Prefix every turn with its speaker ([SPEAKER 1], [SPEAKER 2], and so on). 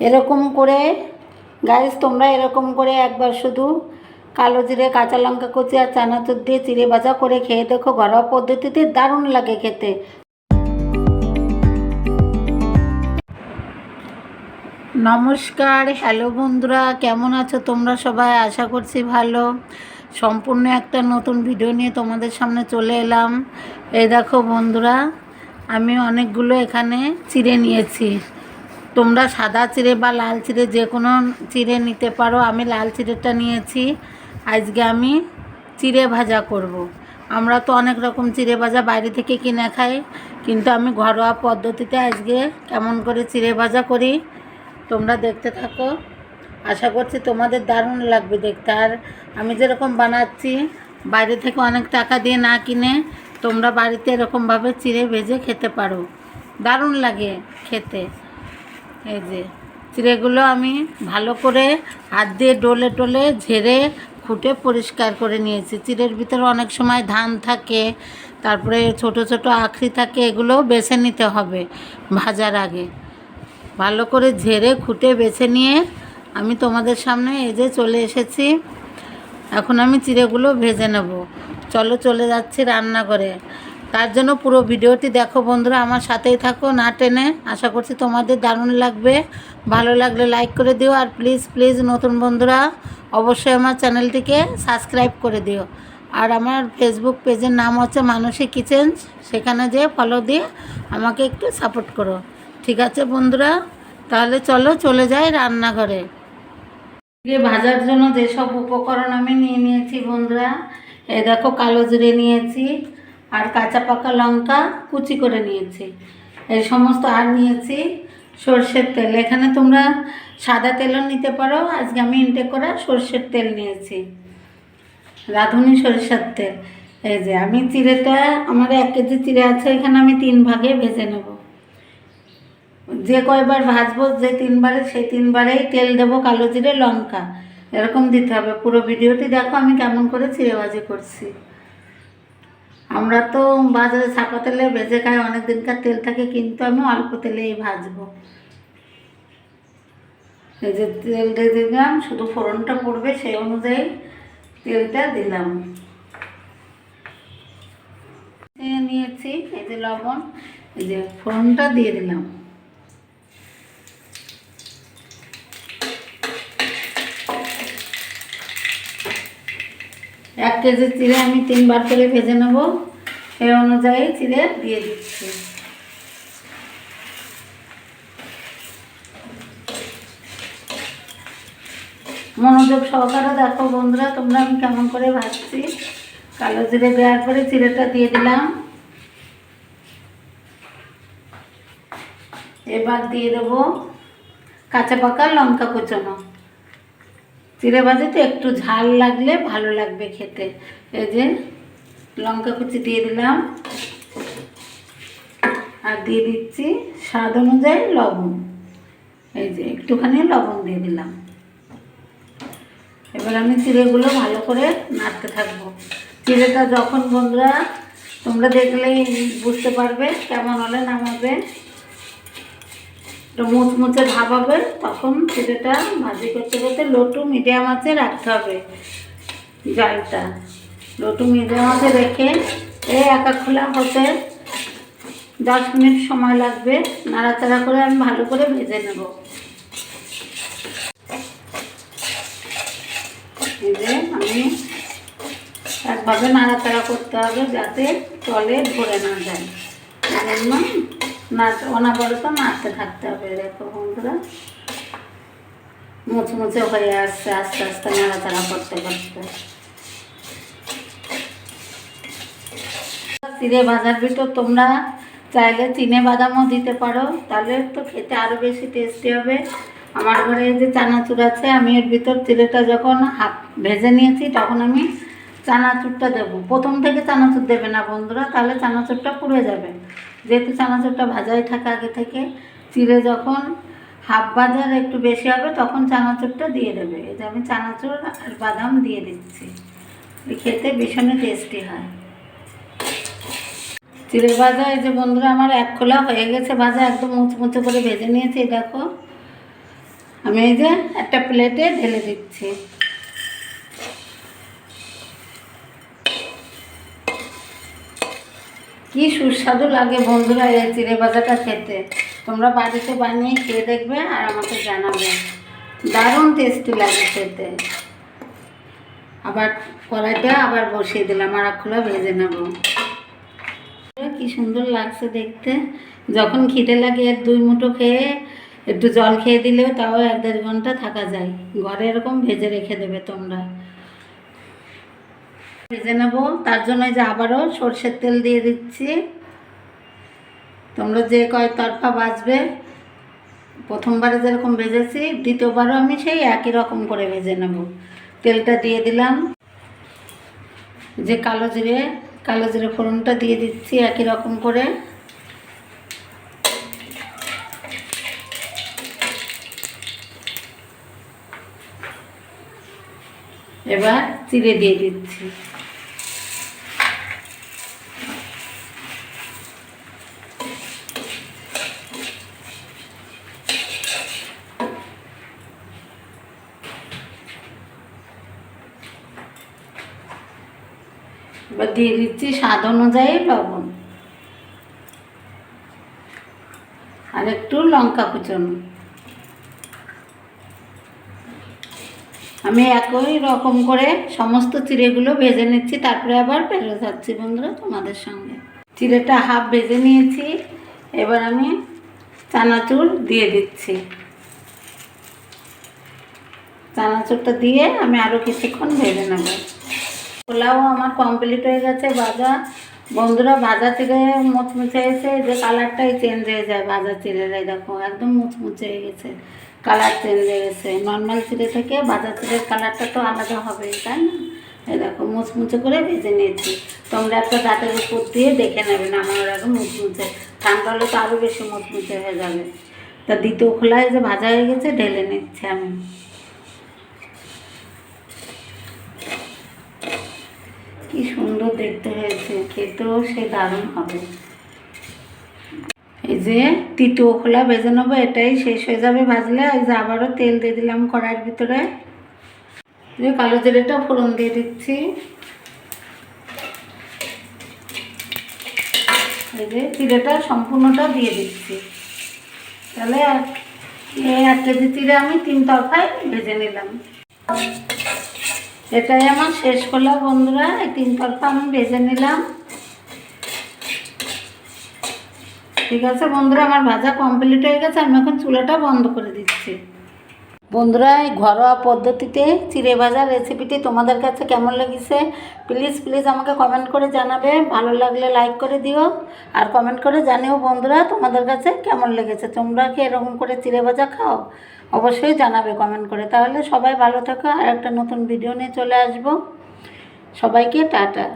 [SPEAKER 1] এরকম করে গাইস তোমরা এরকম করে একবার শুধু কালো জিরে, কাঁচা লঙ্কা কুচি আর চানাচুর দিয়ে চিড়ে ভাজা করে খেয়ে দেখো, ঘরোয়া পদ্ধতিতে দারুণ লাগে খেতে। নমস্কার হ্যালো বন্ধুরা, কেমন আছো তোমরা সবাই? আশা করছি ভালো। সম্পূর্ণ একটা নতুন ভিডিও নিয়ে তোমাদের সামনে চলে এলাম। এই দেখো বন্ধুরা, আমি অনেকগুলো এখানে চিড়ে নিয়েছি। তোমরা সাদা চিড়ে বা লাল চিড়ে যে কোনো চিড়ে নিতে পারো। আমি লাল চিড়েটা নিয়েছি। আজকে আমি চিড়ে ভাজা করব। আমরা তো অনেক রকম চিড়ে ভাজা বাইরে থেকে কিনে খাই, কিন্তু আমি ঘরোয়া পদ্ধতিতে আজকে কেমন করে চিড়ে ভাজা করি, তোমরা দেখতে থাকো। আশা করছি তোমাদের দারুণ লাগবে দেখতে। আর আমি যেরকম বানাচ্ছি, বাইরে থেকে অনেক টাকা দিয়ে না কিনে তোমরা বাড়িতে এরকমভাবে চিড়ে ভেজে খেতে পারো। দারুণ লাগে খেতে। এই যে, চিড়েগুলো আমি ভালো করে হাত দিয়ে ডলে ডলে ঝেড়ে খুঁটে পরিষ্কার করে নিয়েছি। চিড়ের ভিতরে অনেক সময় ধান থাকে, তারপরে ছোট ছোট আখরি থাকে, এগুলো বেছে নিতে হবে ভাজার আগে। ভালো করে ঝেড়ে খুঁটে বেছে নিয়ে আমি তোমাদের সামনে এই যে চলে এসেছি। এখন আমি চিড়েগুলো ভেজে নেব। চলো চলে যাচ্ছি রান্নাঘরে। তার জন্য পুরো ভিডিওটি দেখো বন্ধুরা, আমার সাথেই থাকো, না টেনে। আশা করছি তোমাদের দারুণ লাগবে। ভালো লাগলে লাইক করে দিও, আর প্লিজ প্লিজ নতুন বন্ধুরা, অবশ্যই আমার চ্যানেলটিকে সাবস্ক্রাইব করে দিও। আর আমার ফেসবুক পেজের নাম হচ্ছে মানসী কিচেন, সেখানে যেয়ে ফলো দিয়ে আমাকে একটু সাপোর্ট করো। ঠিক আছে বন্ধুরা, তাহলে চলো চলে যাই রান্নাঘরে। ভাজার জন্য যেসব উপকরণ আমি নিয়ে নিয়েছি বন্ধুরা, এ দেখো কালো জিরে নিয়েছি আর কাঁচা পাকা লঙ্কা কুচি করে নিয়েছি। এই সমস্ত আর নিয়েছি সর্ষের তেল। এখানে তোমরা সাদা তেলও নিতে পারো। আজকে আমি ইনটেক করা সর্ষের তেল নিয়েছি। রাঁধুনি সরিষার তেল। এই যে, আমি চিড়েটা, আমার এক কেজি চিড়ে আছে, এখানে আমি তিন ভাগে ভেজে নেব। যে কয়বার ভাজবো, যে তিনবারে, সেই তিনবারেই তেল দেবো কালো জিরে, লঙ্কা। এরকম দিতে হবে। পুরো ভিডিওটি দেখো, আমি কেমন করে চিড়ে ভাজি করছি। আমরা তো বাজারে ছাপা তেলে ভেজে খাই অনেক দিনকার তেল থাকে, কিন্তু আমি অল্প তেলেই ভাজবো। এই যে তেল দিলাম, শুধু ফোড়নটা পড়বে, সেই অনুযায়ী তেলটা দিলাম। নিয়ে নিয়েছি, এই যে লবণ, এই যে ফোড়নটা দিয়ে দিলাম। কেজি চিড়ে আমি তিনবার করে ভেজে নেব। সেই অনুযায়ী চিড়ে দিয়ে দিচ্ছি। মনোযোগ সহকারে দেখো বন্ধুরা, তোমরা আমি কেমন করে ভাজছি। কালো জিরে দেওয়ার পরে চিড়েটা দিয়ে দিলাম। এবার দিয়ে দেবো কাঁচা পাকা লঙ্কা কুচোনো। চিড়ে ভাজিতে একটু ঝাল লাগলে ভালো লাগবে খেতে। এই যে লঙ্কা কুচি দিয়ে দিলাম। আর দিয়ে দিচ্ছি স্বাদ অনুযায়ী লবণ। এই যে একটুখানি লবণ দিয়ে দিলাম। এবার আমি চিড়েগুলো ভালো করে নাড়তে থাকব। চিড়েটা যখন বন্ধুরা তোমরা দেখলেই বুঝতে পারবে কেমন হলে নামাবে। একটু মুচমুচে ভাব হবে তখন চিড়েটা ভাজি করতে করতে লোটু মিডিয়াম আছে রাখতে হবে জালটা। লটু মিডিয়াম আছে রেখে এই একা খোলা হতে দশ মিনিট সময় লাগবে। নাড়াচাড়া করে আমি ভালো করে ভেজে নেব। যে আমি একভাবে নাড়াচাড়া করতে হবে যাতে তলে ধরে না যায়। জন্য নাচ অনাবরত নাড়তে থাকতে হবে দেখো বন্ধুরা। মুচমুচে হয়ে আসছে, আস্তে আস্তে নাড়াচাড়া করতে করতে। চিড়ে ভাজার ভিতর তোমরা চাইলে চিনে বাদামও দিতে পারো, তাহলে তো খেতে আরও বেশি টেস্টি হবে। আমার ঘরে যে চানাচুর আছে, আমি এর ভিতর চিড়েটা যখন হাত ভেজে নিয়েছি, তখন আমি চানাচুরটা দেবো। প্রথম থেকে চানাচুর দেবে না বন্ধুরা, তাহলে চানাচুরটা পুড়ে যাবে। যেহেতু চানাচুরটা ভাজাই থাকে আগে থেকে, চিড়ে যখন হাফ বাজার একটু বেশি হবে, তখন চানাচুরটা দিয়ে দেবে। এই যে আমি চানাচুর আর বাদাম দিয়ে দিচ্ছি। খেতে ভীষণই টেস্টি হয়। চিড়ে ভাজা, এই যে বন্ধুরা, আমার এক খোলা হয়ে গেছে ভাজা, একদম মুচমুচে করে ভেজে নিয়েছি, দেখো। আমি এই যে একটা প্লেটে ঢেলে দিচ্ছি। কি সুস্বাদু লাগে বন্ধুরা এই চিড়ে ভাজাটা খেতে। তোমরা বাড়িতে বানিয়ে খেয়ে দেখবে আর আমাকে জানাবে। দারুণ টেস্টি লাগে খেতে। আবার কড়াইটা আবার বসিয়ে দিলাম, আর খোলা ভেজে নেব। কি সুন্দর লাগছে দেখতে। যখন খিদে লাগে এক দুই মুঠো খেয়ে একটু জল খেয়ে দিলেও তাও এক দেড় ঘণ্টা থাকা যায়। ঘরে এরকম ভেজে রেখে দেবে তোমরা। ভেজে নেব। তার জন্য যে আবারও সর্ষের তেল দিয়ে দিচ্ছি। তোমরা যে কয় তরফা বাজবে প্রথমবারে যেরকম ভেজেছি, দ্বিতীয়বারও আমি সেই একই রকম করে ভেজে নেব। তেলটা দিয়ে দিলাম। যে কালো জিরে কালো জিরে ফোড়নটা দিয়ে দিচ্ছি একই রকম করে। এবার চিড়ে দিয়ে দিচ্ছি। এবার দিয়ে দিচ্ছি স্বাদ অনুযায়ী লবণ। আর একটু লঙ্কা কুচনো। আমি একই রকম করে সমস্ত চিড়েগুলো ভেজে নিচ্ছি, তারপরে আবার ফেরত যাচ্ছি বন্ধুরা তোমাদের সঙ্গে। চিড়েটা হাফ ভেজে নিয়েছি, এবার আমি চানাচুর দিয়ে দিচ্ছি। চানাচুরটা দিয়ে আমি আরও কিছুক্ষণ ভেজে নেব। পোলাও আমার কমপ্লিট হয়ে গেছে, ভাজা। বন্ধুরা, ভাজা চিড়ে মুচমুচে এসে যে কালারটাই চেঞ্জ হয়ে যায় ভাজা এই দেখো, একদম মুচমুচে হয়ে গেছে। কালার চেঞ্জ হয়ে গেছে। নর্মাল চিড়ে থেকে ভাজা চিড়ের কালারটা তো আলাদা হবে, তাই না? এই দেখো, মুচমুচে করে ভেজে নিয়েছি। তোমরা একটা দাঁতের উপর দিয়ে দেখে নেবে আমার একদম মুচমুচে। ঠান্ডা হলে তো আরও বেশি মুচমুচে হয়ে যাবে। তা দ্বিতীয় খোলায় যে ভাজা হয়ে গেছে, ঢেলে নিচ্ছি আমি। কি সুন্দর দেখতে হয়েছে, খেতেও সে দারুণ হবে। যে তৃতীয় খোলা ভেজে নেব, এটাই শেষ হয়ে যাবে ভাজলে। ওই যে আবারও তেল দিয়ে দিলাম কড়াইয়ের ভিতরে। কালো জিরেটা ফোড়ন দিয়ে দিচ্ছি। এই যে চিড়েটা সম্পূর্ণটা দিয়ে দিচ্ছি। তাহলে এই এক কেজি চিড়ে আমি তিন তরফায় ভেজে নিলাম। এটাই আমার শেষ করলাম বন্ধুরা। এই তিন তরফা আমি ভেজে নিলাম। ঠিক আছে, বন্ধুরা, আমার ভাজা কমপ্লিট হয়ে গেছে, আমি এখন চুলাটা বন্ধ করে দিচ্ছি। বন্ধুরা, এই ঘরোয়া পদ্ধতিতে চিড়ে ভাজা রেসিপিটি তোমাদের কাছে কেমন লেগেছে? প্লিজ প্লিজ আমাকে কমেন্ট করে জানাবে। ভালো লাগলে লাইক করে দিও। আর কমেন্ট করে জানিও বন্ধুরা, তোমাদের কাছে কেমন লেগেছে? তোমরা কি এরকম করে চিড়ে ভাজা খাও? অবশ্যই জানাবে কমেন্ট করে। তাহলে সবাই ভালো থাকো। আর একটা নতুন ভিডিও নিয়ে চলে আসব। সবাইকে টাটা।